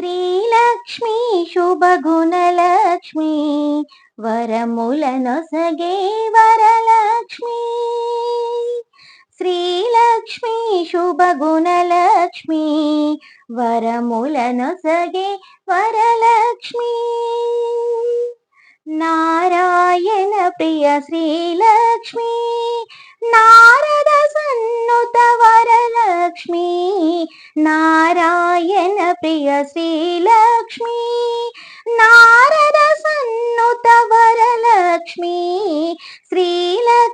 శ్రీలక్ష్మి శుభగుణలక్ష్మి వరములనొసగే వరలక్ష్మి. శ్రీలక్ష్మి శుభగుణలక్ష్మి వరములనొసగే వరలక్ష్మి. నారాయణ ప్రియ శ్రీలక్ష్మి నారద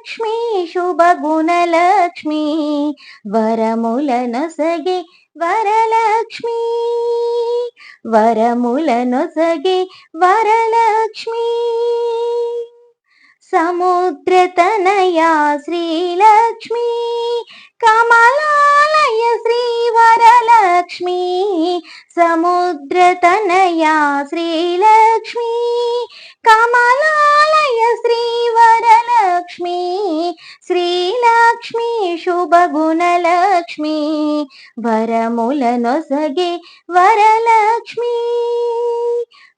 శ్రీలక్ష్మి శుభగుణలక్ష్మి. వరములనొసగే వరలక్ష్మి. వరములనొసగే వరలక్ష్మి. సముద్రతనయా శ్రీలక్ష్మీ. కమలాలయ శ్రీవరలక్ష్మి సముద్రతనయా శ్రీలక్ష్మీ. కమల శుభగుణలక్ష్మి వరములనొసగే వరలక్ష్మి.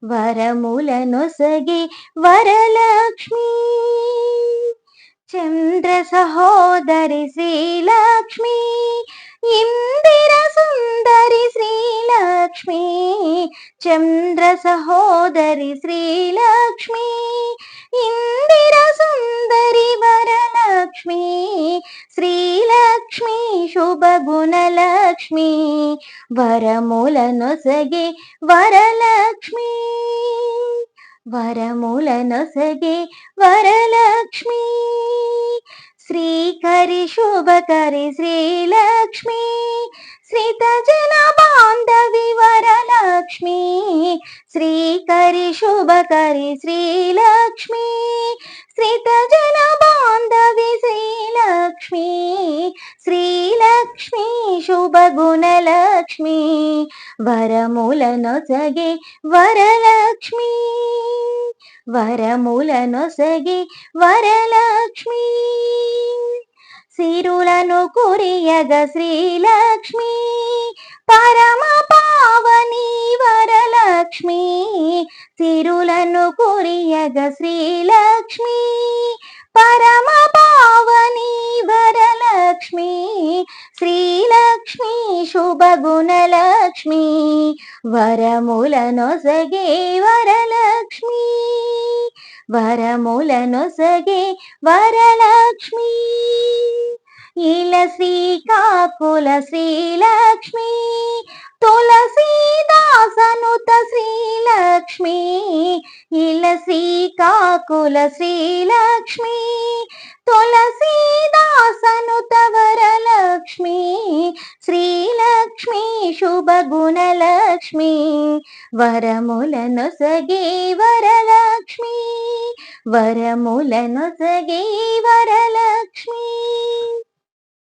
వరములనొసగే వరలక్ష్మి. చంద్ర సహోదరి శ్రీలక్ష్మి. ఇందిర సుందరి శ్రీలక్ష్మి. చంద్ర సహోదరి శ్రీలక్ష్మి. ఇందిర సుందరి శుభగుణలక్ష్మి వరములనొసగే వరలక్ష్మి వరములనొసగే వరలక్ష్మి శ్రీకరి శుభకరి శ్రీలక్ష్మి శ్రీతజన బాంధవి వరలక్ష్మి శ్రీకరి శుభకరి శ్రీలక్ష్మి శ్రీతజన బాంధవి శ్రీలక్ష్మి శ్రీలక్ష్మి శుభ శుభగుణలక్ష్మి వరములనొసగే వరలక్ష్మి వరములనొసగే వరలక్ష్మి సిరులను కురియగ శ్రీలక్ష్మి పరమ పావని వరలక్ష్మి సిరులను కురియగ శ్రీలక్ష్మి పరమ పావని వరలక్ష్మి శ్రీలక్ష్మి శుభగుణలక్ష్మి. వరములనొసగే వరలక్ష్మి. వరములనొసగే వరలక్ష్మి. ఇల శ్రీకాకుల శ్రీలక్ష్మి తులసీదాసనుత శ్రీలక్ష్మి ఇల శ్రీకాకుల శ్రీలక్ష్మి తులసి శుభగుణలక్ష్మి. వరములనొసగే వరలక్ష్మి. వరములనొసగే వరలక్ష్మి.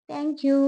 Thank you